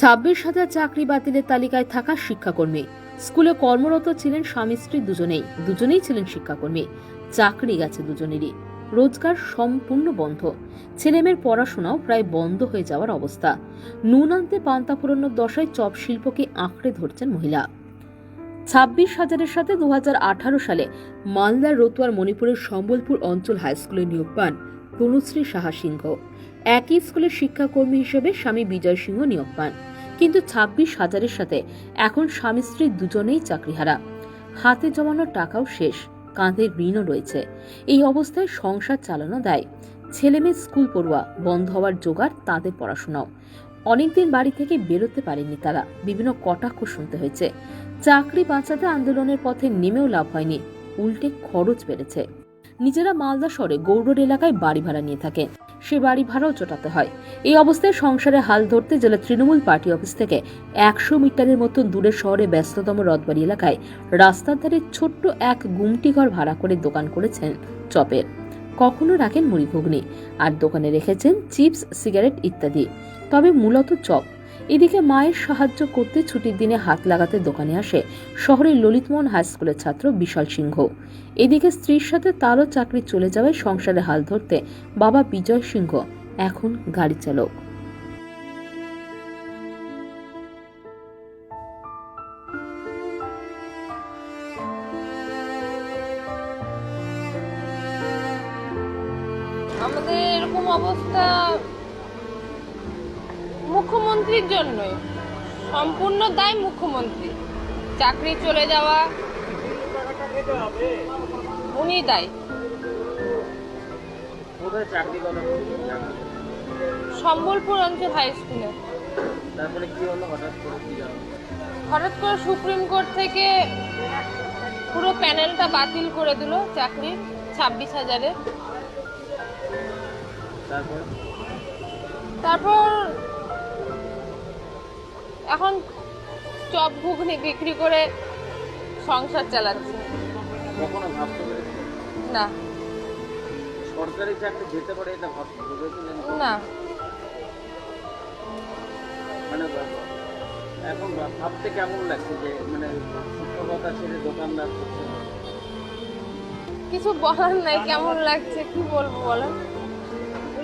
ছাব্বিশ হাজার চাকরি বাতিলের তালিকায় থাকা শিক্ষাকর্মী। স্কুলে কর্মরত ছিলেন স্বামী স্ত্রী দুজনেই। দুজনেই ছিলেন শিক্ষাকর্মী। চাকরি গেছে দুজনেরই। রোজগার সম্পূর্ণ বন্ধ। ছেলেমেয়ের পড়াশোনাও প্রায় বন্ধ হয়ে যাওয়ার অবস্থা। নুন আনতে পান্তা পুরনোর দশায় চপ শিল্পকে আঁকড়ে ধরছেন মহিলা। ছাব্বিশ হাজারের সাথে দু আঠারো সালে মালদার রতুয়ার মণিপুরের সম্বলপুর অঞ্চল হাই স্কুলে নিয়োগ পান তনুশ্রী সাহা সিংহ। একই স্কুলের শিক্ষাকর্মী হিসেবে স্বামী বিজয় সিংহ নিয়োগ পান। কিন্তু ছাব্বিশ হাজারের সাথে এখন স্বামী স্ত্রী দুজনেই চাকরিহারা। হাতে জমানো টাকাও শেষ কাঁধে ঋণও রয়েছে। এই অবস্থায় সংসার চালানো দেয়। ছেলে মেয়ে স্কুল পড়ুয়া, বন্ধ হওয়ার জোগাড় তাদের পড়াশোনাও। অনেকদিন বাড়ি থেকে বেরোতে পারেনি তারা, বিভিন্ন কটাক্ষ শুনতে হয়েছে। চাকরি বাঁচাতে আন্দোলনের পথে নেমেও লাভ হয়নি, উল্টে খরচ বেড়েছে। নিজেরা মালদা শহরে গৌড়র এলাকায় বাড়ি ভাড়া নিয়ে থাকে সে বাড়ি ভাড়াও চটাতে হয়। এই অবস্থায় সংসারে হাল ধরতে জেলা তৃণমূল পার্টি অফিস থেকে একশো মিটারের মতো দূরে শহরে ব্যস্ততম রথবাড়ি এলাকায় রাস্তার ধারে ছোট্ট এক গুমটি ঘর ভাড়া করে দোকান করেছেন চপের। কখনো রাখেন মুড়ি ঘুগনি আর দোকানে রেখেছেন চিপস, সিগারেট ইত্যাদি। তবে মূলত চপ। এদিকে মায়ের সাহায্য করতে ছুটির দিনে হাত লাগাতে দোকানে আসে শহরের ললিতমোহন হাই স্কুলের ছাত্র বিশাল সিংহ। এদিকে স্ত্রীর সাথে তারও চাকরি চলে যাওয়ায় সংসারে হাল ধরতে বাবা বিজয় সিংহ, এখন গাড়ি চালক। আমাদের এরকম অবস্থা মুখ্যমন্ত্রীর জন্যই সম্পূর্ণ দায় মুখ্যমন্ত্রী। চাকরি চলে যাওয়া উনি দায়। সম্বলপুর অঞ্চল হাই স্কুলে। তারপরে কি হলো? হঠাৎ করে কি হঠাৎ করে সুপ্রিম কোর্ট থেকে পুরো প্যানেলটা বাতিল করে দিল চাকরি ছাব্বিশ হাজারে। তারপর এখন চপ ঘুগনি বিক্রি করে সংসার চালাচ্ছে। কখনো ভাবতে না। সরকারি চাকরি যেতে পারে এটা ভাবতে ভেবেছিলেন না। মানে এখন ভাবতে কেমন লাগছে যে মানে শিক্ষকতা ছেড়ে দোকানদার করছে কিছু বলার নাই কেমন লাগছে? কি বলব বলেন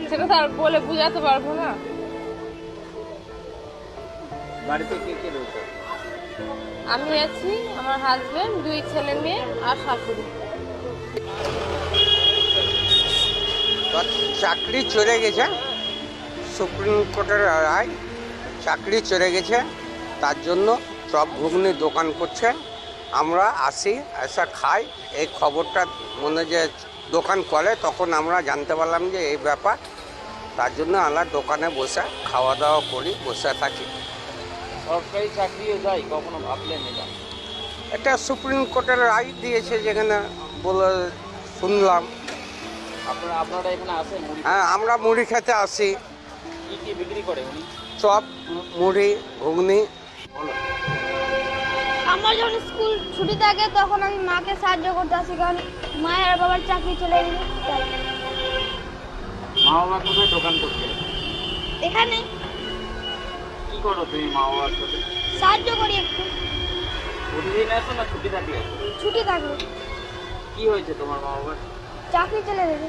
সেটা তো আর বলে বুঝাতে পারব না। বাড়িতে কে কে রয়েছে? আমি আছি আমার হাজবেন্ড দুই ছেলে মেয়ে আর শাশুড়ি। চাকরি চলে গেছে সুপ্রিম কোর্টের রায় চাকরি চলে গেছে তার জন্য সব ঘুগনি দোকান করছে। আমরা আসি এসে খাই এই খবরটা মনে যে দোকান করে তখন আমরা জানতে পারলাম যে এই ব্যাপার। তার জন্য আমরা দোকানে বসে খাওয়া দাওয়া করি বসে থাকি। সরকারি চাকরিও যায় কখনো ভাবলেন এটা? এটা সুপ্রিম কোর্টের রায় দিয়েছে যেখানে বলে শুনলাম। আপনারা আপনারা এখানে আসেন মুড়ি হ্যাঁ আমরা মুড়ি খেতে আসি। কি কি বিক্রি করে উনি? চপ মুড়ি ঘুগনি। আমার যখন স্কুল ছুটি থাকে তখন আমি মাকে সাহায্য করতে আসি কারণ মায়ের আর বাবার চাকরি চলে গেলে তাই। মা বাবা কোথায় দোকান করছে এখানে করো তুমি মা বাবার সাথে? সাহায্য করি একটু। প্রতিদিন আসো না ছুটি থাকলে? ছুটি থাকলে কি হয়েছে তোমার মা বাবার? চাকরি চলে গেছে।